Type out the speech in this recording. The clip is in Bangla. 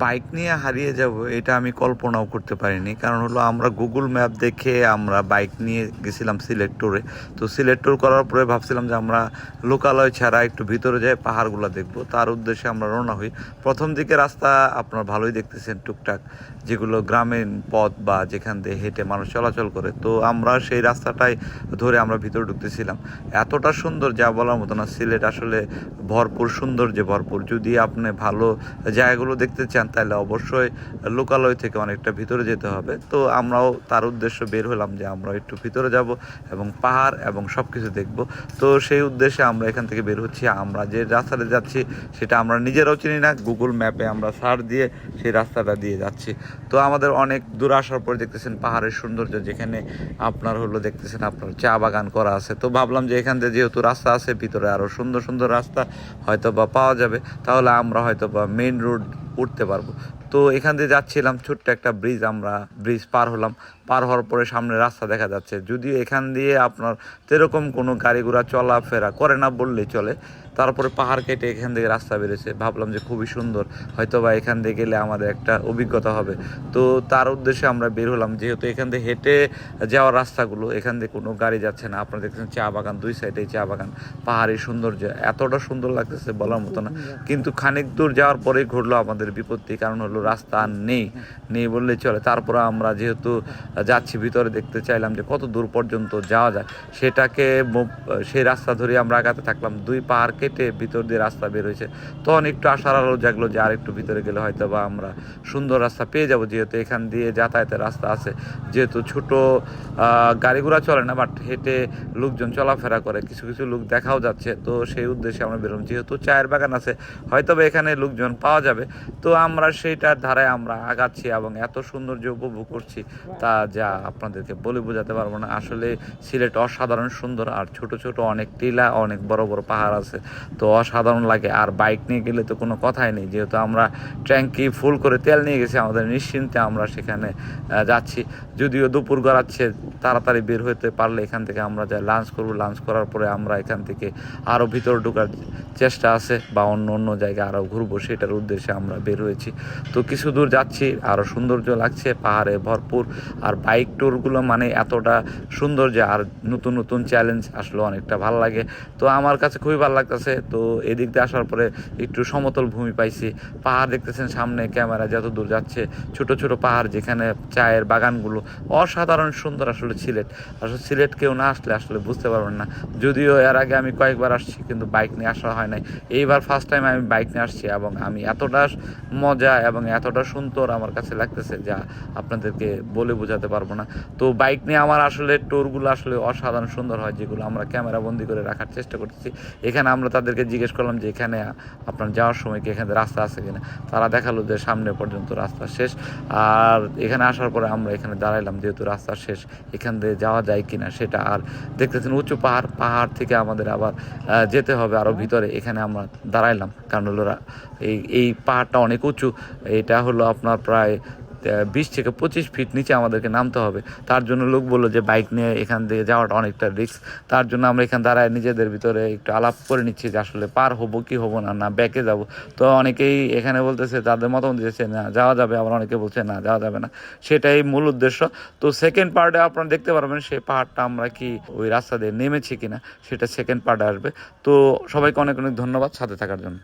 বাইক নিয়ে হারিয়ে যাব, এটা আমি কল্পনাও করতে পারিনি। কারণ হলো আমরা গুগল ম্যাপ দেখে আমরা বাইক নিয়ে গেছিলাম সিলেট ট্যুরে তো সিলেট ট্যুর করার পরে ভাবছিলাম যে আমরা লোকালয় ছাড়া একটু ভিতরে যাই, পাহাড়গুলো দেখব। তার উদ্দেশ্যে আমরা রওনা হই। প্রথম দিকে রাস্তা আপনার ভালোই দেখতেছেন টুকটাক, যেগুলো গ্রামীণ পথ বা যেখান দিয়ে হেঁটে মানুষ চলাচল করে। তো আমরা সেই রাস্তাটাই ধরে আমরা ভিতরে ঢুকতেছিলাম। এতটা সুন্দর, যা বলার মতো না সিলেট আসলে ভরপুর, সৌন্দর্যে ভরপুর। যদি আপনি ভালো জায়গাগুলো দেখতে চান তাহলে অবশ্যই লোকালয় থেকে অনেকটা ভিতরে যেতে হবে। তো আমরাও তার উদ্দেশ্য বের হলাম যে আমরা একটু ভিতরে যাব এবং পাহাড় এবং সব কিছু দেখব। তো সেই উদ্দেশ্যে আমরা এখান থেকে বের হচ্ছি। আমরা যে রাস্তাটা যাচ্ছি, সেটা আমরা নিজেরাও চিনি না। গুগল ম্যাপে আমরা সার্চ দিয়ে সেই রাস্তাটা দিয়ে যাচ্ছি। তো আমাদের অনেক দূর আসার পরে দেখতেছেন পাহাড়ের সৌন্দর্য, যেখানে আপনার হলো দেখতেছেন আপনার চা বাগান করা আছে। তো ভাবলাম যে এখান থেকে যেহেতু রাস্তা আছে, ভিতরে আরও সুন্দর সুন্দর রাস্তা হয়তো বা পাওয়া যাবে। তাহলে আমরা হয়তো বা মেইন রোড উঠতে পারব। তো এখান দিয়ে যাচ্ছিলাম ছোট্ট একটা ব্রিজ আমরা ব্রিজ পার হলাম। পার হওয়ার পরে সামনে রাস্তা দেখা যাচ্ছে। যদিও এখান দিয়ে আপনার সেরকম কোনো গাড়ি ঘোড়া চলাফেরা করে না বললেই চলে। তারপরে পাহাড় কেটে এখান থেকে রাস্তা বেরোছে ভাবলাম যে খুবই সুন্দর। হয়তো বা এখান দিয়ে গেলে আমাদের একটা অভিজ্ঞতা হবে। তো তার উদ্দেশ্যে আমরা বের হলাম। যেহেতু এখান দিয়ে হেঁটে যাওয়ার রাস্তাগুলো এখান দিয়ে কোনো গাড়ি যাচ্ছে না। আপনারা দেখছেন চা বাগান দুই সাইডে চা বাগান। পাহাড়ি সৌন্দর্য এতটা সুন্দর লাগতেছে বলার মতো না। কিন্তু খানিক দূর যাওয়ার পরেই ঘটলো আমাদের বিপত্তি। কারণ হলো রাস্তা নেই নেই বললে চলে। তারপরে আমরা যেহেতু যাচ্ছি, ভিতরে দেখতে চাইলাম যে কত দূর পর্যন্ত যাওয়া যায়। সেটাকে সেই রাস্তা ধরে আমরা আগাতে থাকলাম। দুই পাহাড় কেটে ভিতর দিয়ে রাস্তা বের হয়েছে। তখন একটু আশার আলো জাগলো যে আর একটু ভিতরে গেলে হয়তো বা আমরা সুন্দর রাস্তা পেয়ে যাব, যেহেতু এখান দিয়ে যাতায়াতের রাস্তা আছে। যেহেতু ছোট গাড়ি ঘোড়া চলে না, বাট হেঁটে লোকজন চলাফেরা করে। কিছু কিছু লোক দেখাও যাচ্ছে। তো সেই উদ্দেশ্যে আমরা বেরোম যেহেতু চায়ের বাগান আছে হয়তো বা এখানে লোকজন পাওয়া যাবে। তো আমরা সেইটার ধারায় আমরা আগাচ্ছি এবং এত সৌন্দর্য উপভোগ করছি তা যা আপনাদেরকে বলে বোঝাতে পারব না। আসলে সিলেট অসাধারণ সুন্দর আর ছোট ছোট অনেক টিলা, অনেক বড় বড় পাহাড় আছে। তো অসাধারণ লাগে। আর বাইক নিয়ে গেলে তো কোনো কথাই নেই। যেহেতু আমরা ট্যাঙ্কি ফুল করে তেল নিয়ে গেছি, আমাদের নিশ্চিন্তে আমরা সেখানে যাচ্ছি। যদিও দুপুর গড়াচ্ছে, তাড়াতাড়ি বের হতে পারলে এখান থেকে আমরা যাই লাঞ্চ করব লাঞ্চ করার পরে আমরা এখান থেকে আরও ভিতরে ঢোকার চেষ্টা আছে বা অন্য অন্য জায়গায় আরও ঘুরবো। সেটার উদ্দেশ্যে আমরা বের হয়েছি। তো কিছু দূর যাচ্ছি আরও সৌন্দর্য লাগছে, পাহাড়ে ভরপুর। আর বাইক ট্যুরগুলো মানে এতটা সুন্দর যে আর নতুন নতুন চ্যালেঞ্জ আসলে অনেকটা ভালো লাগে। তো আমার কাছে খুবই ভালো লাগতেছে। তো এদিক দিয়ে আসার পরে একটু সমতল ভূমি পাইছি। পাহাড় দেখতেছেন সামনে, ক্যামেরা যত দূর যাচ্ছে, ছোট ছোট পাহাড় যেখানে চায়ের বাগানগুলো অসাধারণ সুন্দর আসলে সিলেট। আসলে সিলেট কেউ না আসলে আসলে বুঝতে পারবেন না। যদিও এর আগে আমি কয়েকবার আসছি, কিন্তু বাইক নিয়ে আসা হয় নাই। এইবার ফার্স্ট টাইম আমি বাইক নিয়ে আসছি এবং আমি এতটা মজা এবং এতটা সুন্দর আমার কাছে লাগতেছে যা আপনাদেরকে বলে বোঝাতে পারব না। তো বাইক নিয়ে আমার আসলে ট্যুরগুলো আসলে অসাধারণ সুন্দর হয়, যেগুলো আমরা ক্যামেরা বন্দি করে রাখার চেষ্টা করতেছি। এখানে আমরা তাদেরকে জিজ্ঞেস করলাম যে, এখানে আপনার যাওয়ার সময় কি এখানে রাস্তা আছে কিনা? তারা দেখাল যে, সামনে পর্যন্ত রাস্তা শেষ। আর এখানে আসার পরে আমরা এখানে দাঁড়াইলাম, যেহেতু রাস্তা শেষ, এখান দিয়ে যাওয়া যায় কিনা সেটা আর দেখতেছেন উঁচু পাহাড় পাহাড় থেকে আমাদের আবার যেতে হবে আরও ভিতরে। এখানে আমরা দাঁড়াইলাম, কারণ এই এই পাহাড়টা অনেক উঁচু এটা হলো আপনার প্রায় বিশ থেকে পঁচিশ ফিট নিচে আমাদেরকে নামতে হবে। তার জন্য লোক বলল যে বাইক নিয়ে এখান থেকে যাওয়াটা অনেকটা রিস্ক তার জন্য আমরা এখান দাঁড়ায় নিজেদের ভিতরে একটু আলাপ করে নিচ্ছি যে, আসলে পার হব কি হব না না ব্যাকে যাব। তো অনেকেই এখানে বলতেছে, তাদের মতামত দিয়েছে, না, যাওয়া যাবে। আবার অনেকে বলছে, না, যাওয়া যাবে না। সেটাই মূল উদ্দেশ্য। তো সেকেন্ড পার্টে আপনারা দেখতে পারবেন সেই পাহাড়টা আমরা কি ওই রাস্তা দিয়ে নেমেছি কিনা, সেটা সেকেন্ড পার্টে আসবে। তো সবাইকে অনেক অনেক ধন্যবাদ সাথে থাকার জন্য।